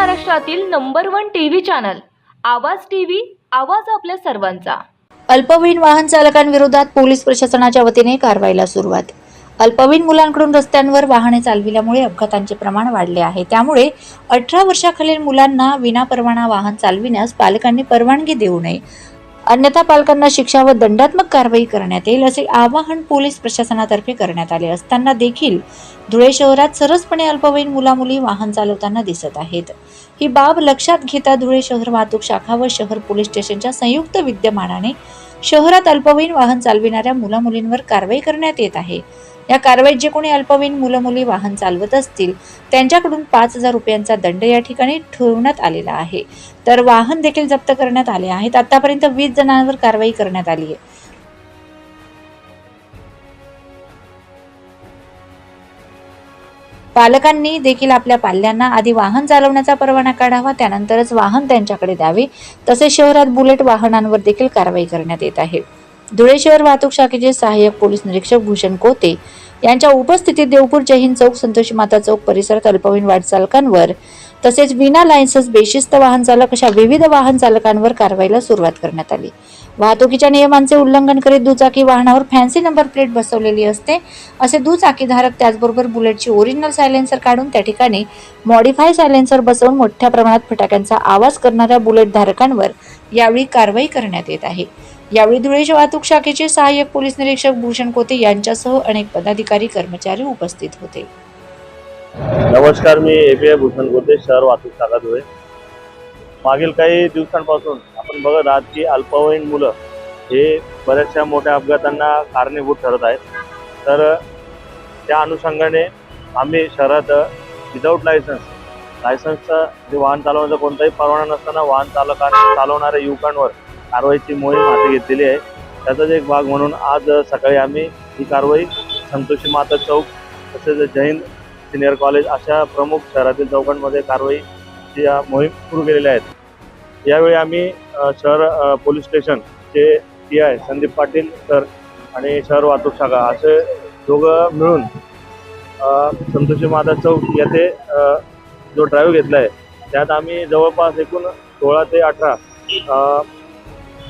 महाराष्ट्रातील number one TV channel Awaaz TV Awaaz आपल्या सर्वांचा. अल्पवयीन वाहन चालकांविरोधात पोलीस प्रशासनाच्या वतीने कारवाईला सुरुवात. अल्पवयीन मुलांकडून रस्त्यांवर वाहने चालविल्यामुळे अपघातांचे प्रमाण वाढले आहे. त्यामुळे अठरा वर्षाखालील मुलांना विनापरवाना वाहन चालविण्यास पालकांनी परवानगी देऊ नये. अन्यथा पालकांना शिक्षा व दंडात्मक कारवाई करण्यात येईल असे आवाहन पोलीस प्रशासनातर्फे करण्यात आले असताना देखील धुळे शहरात सरसपणे अल्पवयीन मुलामुली वाहन चालवताना दिसत आहेत. ही बाब लक्षात घेता धुळे शहर वाहतूक शाखा व शहर पोलीस स्टेशनच्या संयुक्त विद्यमानाने शहरात अल्पवयीन वाहन चालविणाऱ्या मुलामुलींवर कारवाई करण्यात येत आहे. या कारवाईत जे कोणी अल्पवयीन मुलं मुली वाहन चालवत असतील त्यांच्याकडून पाच हजार रुपयांचा दंड या ठिकाणी ठेवण्यात आलेला आहे. तर वाहन देखील जप्त करण्यात आले आहेत. आतापर्यंत वीस जणांवर कारवाई करण्यात आली आहे. पालकांनी देखील आपल्या पाल्यांना आधी वाहन चालवण्याचा परवाना काढावा त्यानंतरच वाहन त्यांच्याकडे द्यावे. तसेच शहरात बुलेट वाहनांवर देखील कारवाई करण्यात येत आहे. धुळे शहर वाहतूक शाखेचे सहाय्यक पोलीस निरीक्षक भूषण कोते यांच्या उपस्थितीत देवपूर जयहिंद चौक संतोषी माता चौक परिसरात अल्पवयीन वाटचालकांवर तसेच विना लायसन्स बेशिस्त वाहन चालक अशा विविध वाहन चालकांवर कारवाईला सुरुवात करण्यात आली. वाहतुकीच्या नियमांचे उल्लंघन करीत दुचाकी वाहनावर फॅन्सी नंबर प्लेट बसवलेली असते. असे दुचाकीधारक त्याचबरोबर बुलेटची ओरिजिनल सायलेन्सर काढून त्या ठिकाणी मॉडिफाय सायलेन्सर बसवून मोठ्या प्रमाणात फटाक्यांचा आवाज करणाऱ्या बुलेट धारकांवर यावेळी कारवाई करण्यात येत आहे. यावेळी धुळे वाहतूक शाखेचे सहाय्यक पोलीस निरीक्षक भूषण कोते यांच्यासह अनेक पदाधिकारी कर्मचारी उपस्थित होते. नमस्कार मी ए भूषण कोते शहर वाहतूक शाखा धुळे. मागील काही दिवसांपासून आपण बघत आहात की अल्पवयीन मुलं हे बऱ्याचशा मोठ्या अपघातांना कारणीभूत ठरत आहेत. तर त्या अनुषंगाने आम्ही शहरात विदाऊट लायसन्स लायसन्सचा जे वाहन चालवण्याचा कोणताही परवाना नसताना वाहन चालकांना चालवणाऱ्या युवकांवर कारवाईची मोहीम हाती घेतलेली आहे. त्याचाच एक भाग म्हणून आज सकाळी आम्ही ही कारवाई संतोषी माता चौक तसेच जैन सिनियर कॉलेज अशा प्रमुख शहरातील चौकांमध्ये कारवाईची या मोहीम सुरू केलेल्या आहेत यावेळी आम्ही शहर अ, पोलीस स्टेशनचे T I Sandeep Patil sir आणि शहर वाहतूक शाखा असे दोघं मिळून संतोषी माता चौक येथे जो ड्राईव्ह घेतला आहे त्यात आम्ही जवळपास एकूण सोळा ते अठरा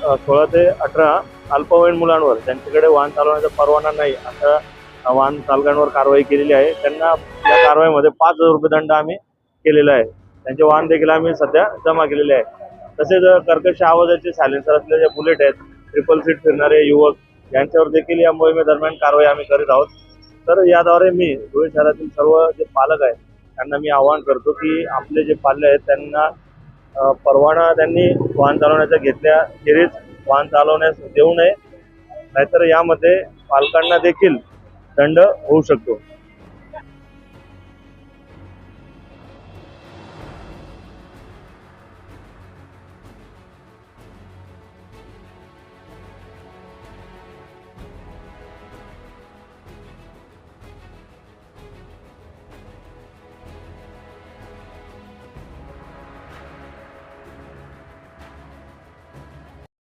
सोळा ते अठरा अल्पवयीन मुलांवर त्यांच्याकडे वाहन चालवण्याचा परवाना नाही अशा वाहन चालकांवर कारवाई केलेली आहे. त्यांना या कारवाईमध्ये पाच हजार रुपये दंड आम्ही केलेला आहे. त्यांचे वाहन देखील आम्ही सध्या जमा केलेले आहे. तसेच कर्कश आवाजाचे सायलेन्सर असलेले जे बुलेट आहेत ट्रिपल सीट फिरणारे युवक यांच्यावर देखील या मोहिमेदरम्यान कारवाई आम्ही करीत आहोत. तर याद्वारे मी धुळे शहरातील सर्व जे पालक आहेत त्यांना मी आवाहन करतो की आपले जे पाल्य आहेत त्यांना परवाना त्यांनी वाहन चालवण्याचा घेतल्याखेरीज वाहन चालवण्यास देऊ नये. नाहीतर यामध्ये पालकांना देखील दंड होऊ शकतो.